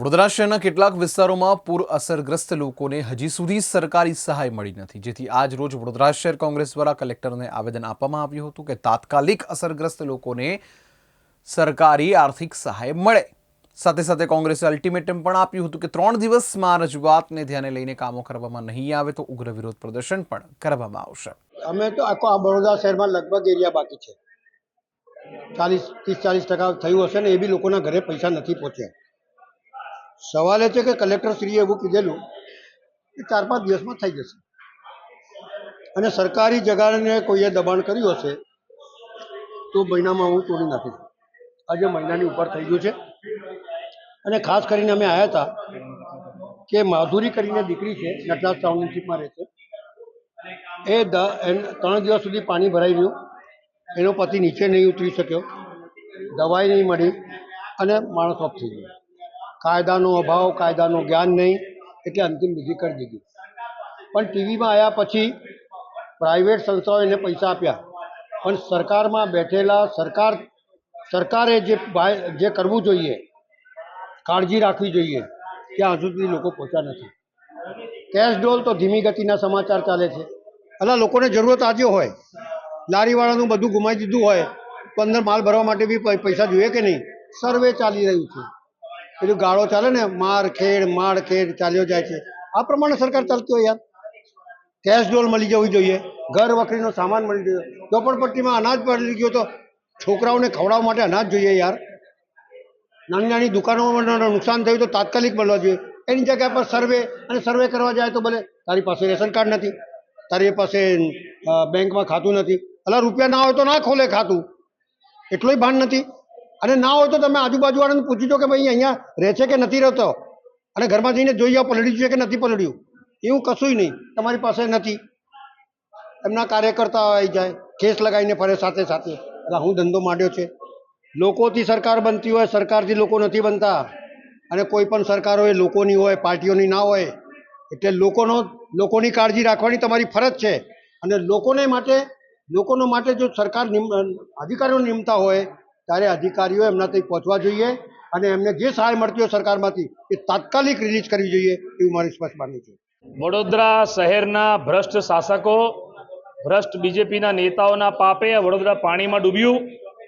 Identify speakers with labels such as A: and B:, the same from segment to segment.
A: વડોદરા શહેરના કેટલાક વિસ્તારોમાં પૂર અસરગ્રસ્ત લોકોને હજી સુધી સરકારી સહાય મળી નથી. જેથી આજ રોજ વડોદરા શહેર કોંગ્રેસ દ્વારા કલેક્ટરને આવેદન આપવામાં આવ્યું હતું કે તાત્કાલિક અસરગ્રસ્ત લોકોને સરકારી આર્થિક સહાય મળે. સાથે સાથે કોંગ્રેસે અલ્ટિમેટમ પણ આપ્યું હતું કે ત્રણ દિવસમાં રજૂઆતને ધ્યાને લઈને કામો કરવામાં નહીં આવે તો ઉગ્ર વિરોધ પ્રદર્શન પણ કરવામાં આવશે.
B: અમે તો આખો આ વડોદરા શહેરમાં લગભગ એરિયા બાકી છે. ચાલીસ, ત્રીસ ચાલીસ ટકા થયું હશે ને એ બી લોકોના ઘરે પૈસા નથી પહોંચ્યા. સવાલ એ છે કે કલેક્ટરશ્રીએ એવું કીધેલું કે ચાર પાંચ દિવસમાં થઈ જશે. અને સરકારી જગાને કોઈએ દબાણ કર્યું હશે, તો મહિનામાં હું તોડી નાખીશ. આજે મહિનાની ઉપર થઈ ગયું છે. અને ખાસ કરીને અમે આવ્યા હતા કે માધુરી કરીને દીકરી છે, નટરાજ ટાઉનશીપમાં રહે છે. એ ત્રણ દિવસ સુધી પાણી ભરાઈ રહ્યું. એનો પતિ નીચે નહીં ઉતરી શક્યો. દવાઈ નહીં મળી અને માણસ ઓફ થઈ ગયો. કાયદાનો અભાવ, કાયદાનું જ્ઞાન નહીં, એટલે અંતિમ વિધિ કરી દીધી. પણ ટીવીમાં આવ્યા પછી પ્રાઇવેટ સંસ્થાઓએ એને પૈસા આપ્યા. પણ સરકારમાં બેઠેલા સરકાર, સરકારે જે જે કરવું જોઈએ, કાળજી રાખવી જોઈએ, ત્યાં હજુ સુધી લોકો પહોંચ્યા નથી. કેશ ડોલ તો ધીમી ગતિના સમાચાર ચાલે છે. અલા, લોકોને જરૂરત આજે હોય, લારીવાળાનું બધું ગુમાવી દીધું હોય તો અંદર માલ ભરવા માટે બી પૈસા જોઈએ કે નહીં? સર્વે ચાલી રહ્યું છે. પેલું ગાળો ચાલે ને, માર, ખેડ માર, ખેડ ચાલ્યો જાય છે. આ પ્રમાણે સરકાર ચાલતી હોય યાર. કેશ ડોલ મળી જવી જોઈએ, ઘર વખરીનો સામાન મળી જોઈએ. ઝોપડપટ્ટીમાં અનાજ પડી ગયો તો છોકરાઓને ખવડાવવા માટે અનાજ જોઈએ યાર. નાની નાની દુકાનોમાં નુકસાન થયું તો તાત્કાલિક મળવા જોઈએ. એની જગ્યા પર સર્વે અને સર્વે કરવા જાય તો ભલે. તારી પાસે રેશન કાર્ડ નથી. તારી પાસે બેંકમાં ખાતું નથી. અલા, રૂપિયા ના હોય તો ના ખોલે ખાતું. એટલોય ભાન નથી. અને ના હોય તો તમે આજુબાજુવાળાને પૂછી દો કે ભાઈ અહીંયા રહે છે કે નથી રહેતો? અને ઘરમાં જઈને જોઈ જાઓ પલળ્યું છે કે નથી પલળ્યું? એવું કશુંય નહીં. તમારી પાસે નથી. એમના કાર્યકર્તા આવી જાય, કેસ લગાવીને ફરે સાથે સાથે. એટલે હું ધંધો માંડ્યો છે. લોકોથી સરકાર બનતી હોય, સરકારથી લોકો નથી બનતા. અને કોઈ પણ સરકાર હોય, લોકોની હોય, પાર્ટીઓની ના હોય, એટલે લોકોનો, લોકોની કાળજી રાખવાની તમારી ફરજ છે. અને લોકોને માટે, લોકોનો માટે જો સરકાર અધિકારીઓ નિમતા હોય ત્યારે અધિકારીઓ એમના ત્યાં પહોંચવા જોઈએ અને એમને જે સહાય મળતી હોય સરકારમાંથી એ તાત્કાલિક રિલીઝ કરવી જોઈએ એવું મારી સ્પષ્ટ માનવું છે.
C: વડોદરા શહેરના ભ્રષ્ટ શાસકો, ભ્રષ્ટ બીજેપીના નેતાઓના પાપે વડોદરા પાણીમાં ડૂબ્યું.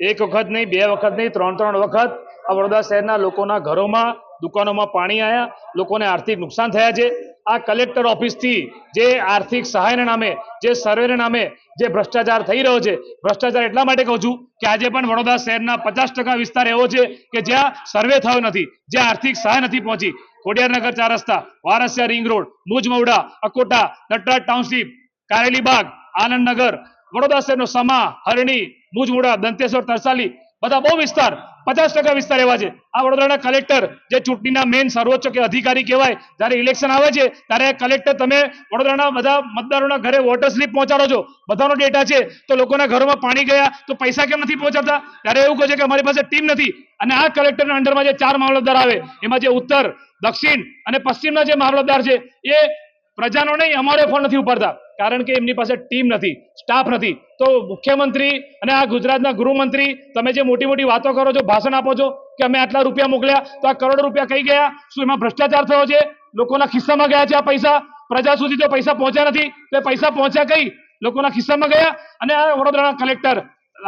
C: એક વખત નહીં, બે વખત નહીં, ત્રણ ત્રણ વખત આ વડોદરા શહેરના લોકોના ઘરોમાં, દુકાનોમાં પાણી આવ્યા લોકોને આર્થિક નુકસાન થયા છે. આ કલેક્ટર ઓફિસથી જે આર્થિક સહાયના નામે, જે સર્વેના નામે જે ભ્રષ્ટાચાર થઈ રહ્યો છે, ભ્રષ્ટાચાર એટલા માટે કહું છું કે આજે પણ વડોદરા શહેરના પચાસ વિસ્તાર એવો છે કે જ્યાં સર્વે થયો નથી, જ્યાં આર્થિક સહાય નથી પહોંચી. ખોડિયારનગર ચાર રસ્તા, Varasiya ring road Mujamvada Akota, Natraj township Karelibaug Anandnagar Vadodara શહેરનો સમા, હરણી મુજમુડા દંતેશ્વર, તરસાલી, બધા બહુ વિસ્તાર પચાસ ટકા વિસ્તાર એવા છે. આ વડોદરાના કલેક્ટર જે ચૂંટણીના મેન સર્વોચ્ચ કે અધિકારી કહેવાય, જ્યારે ઇલેક્શન આવે છે, ત્યારે કલેક્ટર તમે વડોદરાના બધા મતદારોના ઘરે વોટર સ્લીપ પહોંચાડો છો. બધાનો ડેટા છે. તો લોકોના ઘરોમાં પાણી ગયા, તો પૈસા કેમ નથી પહોંચાડતા? ત્યારે એવું કહે છે કે અમારી પાસે ટીમ નથી. અને આ કલેક્ટરના અંડરમાં જે ચાર મામલતદાર આવે, એમાં જે ઉત્તર, દક્ષિણ અને પશ્ચિમના જે મામલતદાર છે, એ પ્રજાનો નહીં, અમારે ફોન નથી ઉપાડતા. કારણ કે એમની પાસે ટીમ નથી, સ્ટાફ નથી. તો મુખ્યમંત્રી અને આ ગુજરાતના ગૃહમંત્રી, તમે જે મોટી મોટી વાતો કરો છો, ભાષણ આપો છો, કે અમે આટલા રૂપિયા મોકલ્યા, તો આ કરોડો રૂપિયા કઈ ગયા? શું એમાં ભ્રષ્ટાચાર થયો છે? લોકોના ખિસ્સામાં ગયા છે આ પૈસા? પ્રજા સુધી તો પૈસા પહોંચ્યા નથી. તો પૈસા પહોંચ્યા કઈ? લોકોના ખિસ્સામાં ગયા? અને આ વડોદરાના કલેક્ટર,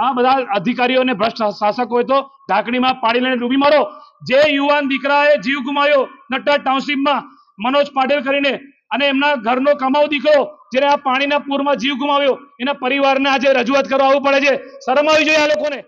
C: આ બધા અધિકારીઓને ભ્રષ્ટ શાસકોએ તો ઢાંકણીમાં પાડી લઈને ડૂબી મારો. જે યુવાન દીકરાએ જીવ ગુમાવ્યો નટરાજ ટાઉનશીપમાં, મનોજ પાટેલ કરીને અને એમના ઘરનો કમાવ દીકરો જેને આ પાણીના પૂરમાં જીવ ગુમાવ્યો, એના પરિવારને આજે રજૂઆત કરવા આવવું પડે છે. શરમ આવી જોઈએ આ લોકોને.